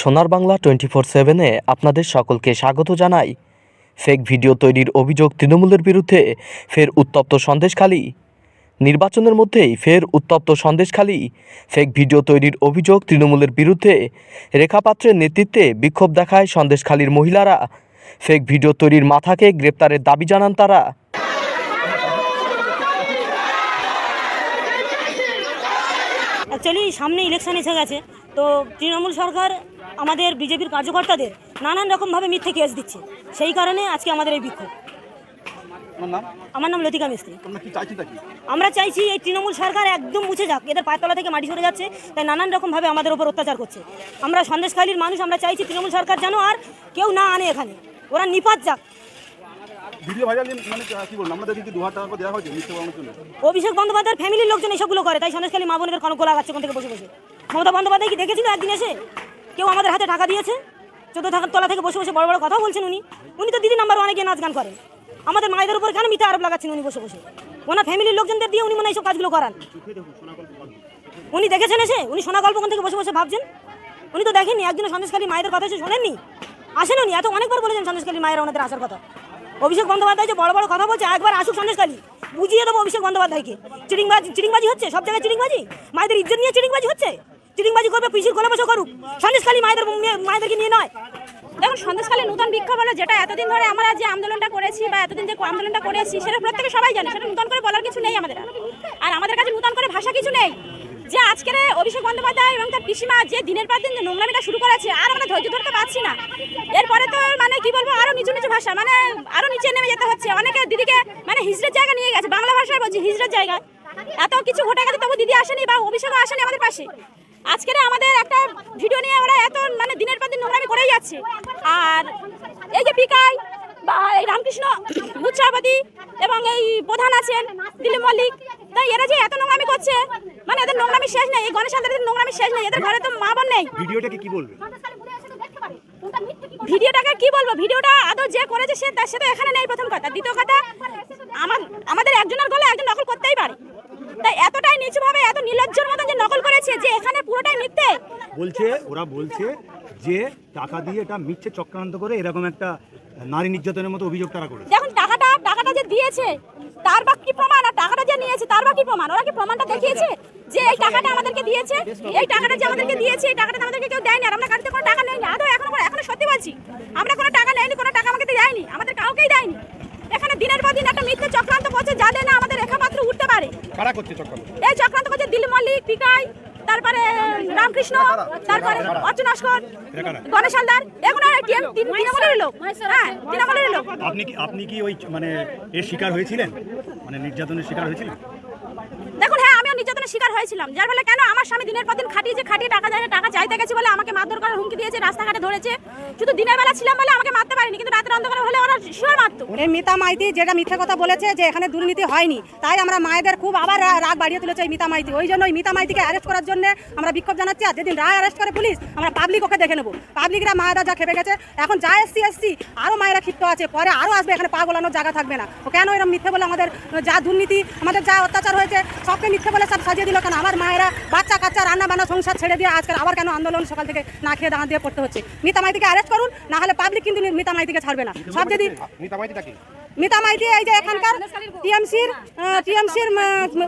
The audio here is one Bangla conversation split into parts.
সোনার বাংলা টোয়েন্টি ফোর সেভেনে আপনাদের সকলকে স্বাগত জানাই। ফেক ভিডিও তৈরির অভিযোগ তৃণমূলের বিরুদ্ধে ফের উত্তপ্ত সন্দেশখালী। নির্বাচনের মধ্যেই ফের উত্তপ্ত সন্দেশখালী। ফেক ভিডিও তৈরির অভিযোগ তৃণমূলের বিরুদ্ধে রেখাপাত্রের নেতৃত্বে বিক্ষোভ দেখায় সন্দেশখালীর মহিলারা। ফেক ভিডিও তৈরির মাথাকে গ্রেপ্তারের দাবি জানান তারা। অ্যাকচুয়ালি সামনে ইলেকশন এসে গেছে। তো তৃণমূল সরকার আমাদের বিজেপির কার্যকর্তাদের নানান রকমভাবে মিথ্যে কেস দিচ্ছে। সেই কারণে আজকে আমাদের এই বিক্ষোভ। আমার নাম লতিকা মিস্ত্রি। আমরা চাইছি এই তৃণমূল সরকার একদম মুছে যাক। এদের পায়তলা থেকে মাটি সরে যাচ্ছে তাই নানান রকমভাবে আমাদের উপর অত্যাচার করছে। আমরা সন্দেশখালীর মানুষ আমরা চাইছি তৃণমূল সরকার যেন আর কেউ না আনে এখানে। ওরা নিপাত যাক। মানে অভিষেক বন্দ্যোপাধ্যায়ের ফ্যামিলির লোকজন এসবগুলো করে তাই সন্দেশখালী মা বোনদের কনক লাগাচ্ছে কোন থেকে বসে বসে। মমতা বন্দ্যোপাধ্যায় কি দেখেছিল একদিন এসে? কেউ আমাদের হাতে টাকা দিয়েছে? চোদ্দ থাকার তলা থেকে বসে বসে বড় বড় কথা বলছেন উনি। উনি তো দিদি নাম্বার অনেকে নাচ গান করেন। আমাদের মায়েদের উপর কেন মিথ্যা আরোপ লাগাচ্ছেন উনি বসে বসে? ওনার ফ্যামিলির লোকজনদের দিয়ে উনি মনে এইসব কাজগুলো করান। উনি দেখেছেন এসে? উনি সোনা গল্প থেকে বসে বসে ভাবছেন। উনি তো দেখেননি একদিন সন্দেশকালী মায়েদের কথা এসে শোনেননি? আসেন উনি, এত অনেকবার বলেছেন সন্দেশকালী মায়ের ওনাদের আসার কথা। অভিষেক বন্দ্যোপাধ্যায় যে বড় বড় কথা বলছে, একবার আসুক সন্দেশখালী। বুঝিয়ে দেবো অভিষেক বন্দ্যোপাধ্যায়কে। চিটিংবাজি চিটিংবাজি হচ্ছে? সব জায়গায় চিটিংবাজি? মায়েদের ইজ্জত নিয়ে চিটিংবাজি হচ্ছে? চিটিংবাজি করবে, পিসির কোলে বসে করুক। সন্দেশখালী মায়েদের মেয়ে- মায়েদেরকে নিয়ে নয়। দেখুন সন্দেশকালে নতুন বিক্ষোভ হলো, যেটা এতদিন ধরে আমরা যে আন্দোলনটা করেছি বা এতদিন যে আন্দোলনটা করেছি, সেটা প্রত্যেকে সবাই জানে, সেটা নতুন করে বলার কিছু নেই আমাদের আর। আমাদের কাছে নতুন করে ভাষা কিছু নেই। যে আজকের অভিষেক বন্দ্যোপাধ্যায় এবং তার পিসিমা যে দিনের পর দিন যে নোংরামিটা শুরু করেছে, আর আমরা ধৈর্য ধরতে পারছি না। এরপরে তো মানে কি বলব, আরও নিচু নিচু ভাষা মানে আরও নিচে নেমে যেতে হচ্ছে। অনেকে দিদিকে মানে হিজড়ের জায়গা নিয়ে গেছে, বাংলা ভাষায় বলছি হিজড়ের জায়গা এত কিছু ঘটে গেছে, তবু দিদি আসেনি বা অভিষেকও আসেনি আমাদের পাশে। আজকের আমাদের একটা ভিডিও নিয়ে ওরা এত মানে দিনের পর দিন নোংরামি করেই যাচ্ছে। আর এই যে পিকাই বা এই রামকৃষ্ণ বুচ্চাপতি এবং এই প্রধান আছেন দিলীপ মল্লিক তাই এরা যে এত নোংরামি করছে মানে এদের নোংরামি শেষ নেই এই গণেশ আন্দাদের নোংরামি শেষ নেই এদের ঘরে তো মা বোন নেই। ভিডিওটাকে কি বলবেন ভিডিওটাকে কি বলব? ভিডিওটা আদৌ যে করেছে সে তার সাথে এখানে নেই প্রথম কথা। দ্বিতীয় কথা আমার আমাদের একজনের গলে একজন নকল করতেই পারে। তাই এতটাই নিচুভাবে এত নির্লজ্জের মতো যে নকল করেছে যে এখানে পুরোটাই মিথ্যে? বলছে ওরা বলছে যে টাকা দিয়ে এটা মিথ্যে চক্রান্ত করে এরকম একটা নারী নির্যাতনের মতো অভিযোগ তারা করেছে। দেখুন টাকাটা টাকাটা যে দিয়েছে তার বা কি প্রমাণ? আর টাকাটা যে নিয়েছে তার বা কি প্রমাণ? ওরা কি প্রমাণটা দেখিয়েছে যে এই টাকাটা আমাদেরকে দিয়েছে? এই টাকাটা যে আমাদেরকে দিয়েছে এই টাকাটা আমাদেরকে কেউ দেয়নি আর আমরা কাছে কোনো টাকা নেইনি। আদৌ এখনও এখনও সত্যি বলছি আমরা কোনো টাকা নেইনি কোনো টাকা আমাকে দেয়নি আমাদের কাউকেই দেয়নি। এখানে দিনের পর দিন একটা মিথ্যে চক্রান্ত করছে যাদের না আমাদের রেখাপাত্র উঠতে পারে কারা করছে চক্রান্ত? এই চক্রান্ত করছে দিল মল্লিক পিকাই তারপরে রামকৃষ্ণ তারপরে অর্চনা আসকর গণেশ হালদার এগুলো তৃণমূলের লোক। হ্যাঁ তৃণমূলের লোক। আপনি কি আপনি কি ওই মানে এর শিকার হয়েছিলেন? মানে নির্যাতনের শিকার হয়েছিলেন? হ্যাঁ নির্যাতনের শিকার হয়েছিলাম। যার ফলে কেন আমার স্বামী দিনের পর দিন খাটিয়ে যে খাটিয়ে টাকা দেয়, টাকা চাইতে গেছে বলে আমাকে মারধর করার হুমকি দিয়েছে, রাস্তাঘাটে ধরেছে। শুধু দিনের বেলা ছিলাম বলে আমাকে মারতে পারিনি, কিন্তু রাতের অন্ধকার হলে ওরা শিওর মারতো। এই মিতা মাইতি, যেটা মিথ্যে কথা বলেছে যে এখানে দুর্নীতি হয়নি, তাই আমরা মায়েদের খুব আবার রাগ বাড়িয়ে তুলেছে এই মিতা মাইতি। ওই জন্য ওই মিতা মাইতিকে অ্যারেস্ট করার জন্য আমরা বিক্ষোভ জানাচ্ছি, আর যেদিন রায় অ্যারেস্ট করে পুলিশ, আমরা পাবলিক ওকে দেখে নেব। পাবলিকরা মায়েরা যা খেপে গেছে, এখন যা এসছি এসছি আরও মায়েরা ক্ষিপ্ত আছে, পরে আরও আসবে, এখানে পা গোলানোর জায়গা থাকবে না। ও কেন এরকম মিথ্যে বলে আমাদের যা দুর্নীতি, আমাদের যা অত্যাচার হয়েছে, সবকে মিথ্যে বলে সব সাজিয়ে দিল কেন? আমার মায়েরা বাচ্চা কাচ্চা রান্না বান্না সংসার ছেড়ে দিয়ে আজকাল আবার কেন আন্দোলন সকাল থেকে না খেয়ে দাঁড়া দিয়ে পড়তে হচ্ছে? মিতা মাইতিকে অ্যারেস্ট করুন না হলে পাবলিক কিন্তু মিতা মাইতিকে ছাড়বে না। সব যদি মিতা মাইতিটা কি? মিতা মাইতি এই যে এখানকার টিএমসির টিএমসির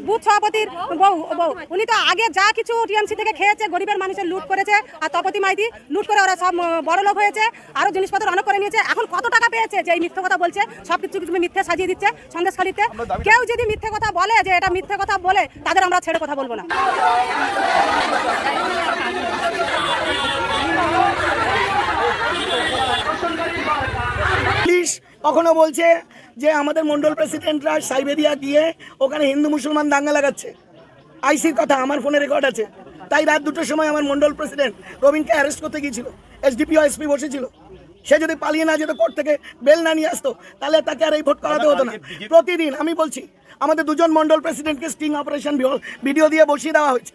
বুথ সভাপতির বউ বউ। উনি তো আগে যা কিছু টিএমসি থেকে খেয়েছে গরিবের মানুষের লুট করেছে আর তপতি মাইতি লুট করে ওরা সব বড় লোক হয়েছে আরও জিনিসপত্র অনেক করে নিয়েছে। এখন কত টাকা পেয়েছে যে এই মিথ্যে কথা বলছে সব কিছু কিছু মিথ্যে সাজিয়ে দিচ্ছে সন্দেশখালিতে কেউ যদি মিথ্যে কথা বলে যে এটা মিথ্যে কথা বলে তাদের আমরা ছেড়ে কথা বলব না। পুলিশ কখনো বলছে যে আমাদের মন্ডল প্রেসিডেন্টরা সাইবেরিয়া গিয়ে ওখানে হিন্দু মুসলমান দাঙ্গা লাগাচ্ছে। আইসির কথা আমার ফোনে রেকর্ড আছে। তাই রাত দুটোর সময় আমার মন্ডল প্রেসিডেন্ট রবিনকে অ্যারেস্ট করতে গিয়েছিল। এসডিপিও এসপি বসেছিল। সে যদি পালিয়ে না যেত কোর্ট থেকে বেল না নিয়ে আসতো তাহলে তাকে আর এই ভোট করাতে হতো না। প্রতিদিন আমি বলছি আমাদের দুজন মন্ডল প্রেসিডেন্টকে স্টিং অপারেশন ভিডিও দিয়ে বসিয়ে দেওয়া হয়েছে।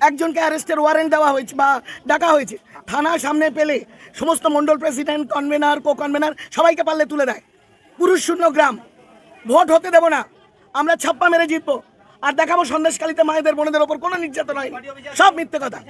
একজনকে অ্যারেস্টের ওয়ারেন্ট দেওয়া হয়েছে বা ডাকা হয়েছে। থানা সামনে পেলে সমস্ত mandal president convenor co convenor সবাইকে পারলে তুলে দেয়। পুরুষ শূন্য গ্রাম। ভোট হতে দেব না। আমরা ছাপ্পা মেরে জিতবো। আর দেখাবো সন্দেশকালীতে মায়েদের বোনেদের ওপর কোনো নির্যাতন হয়নি। সব মিথ্যে কথা।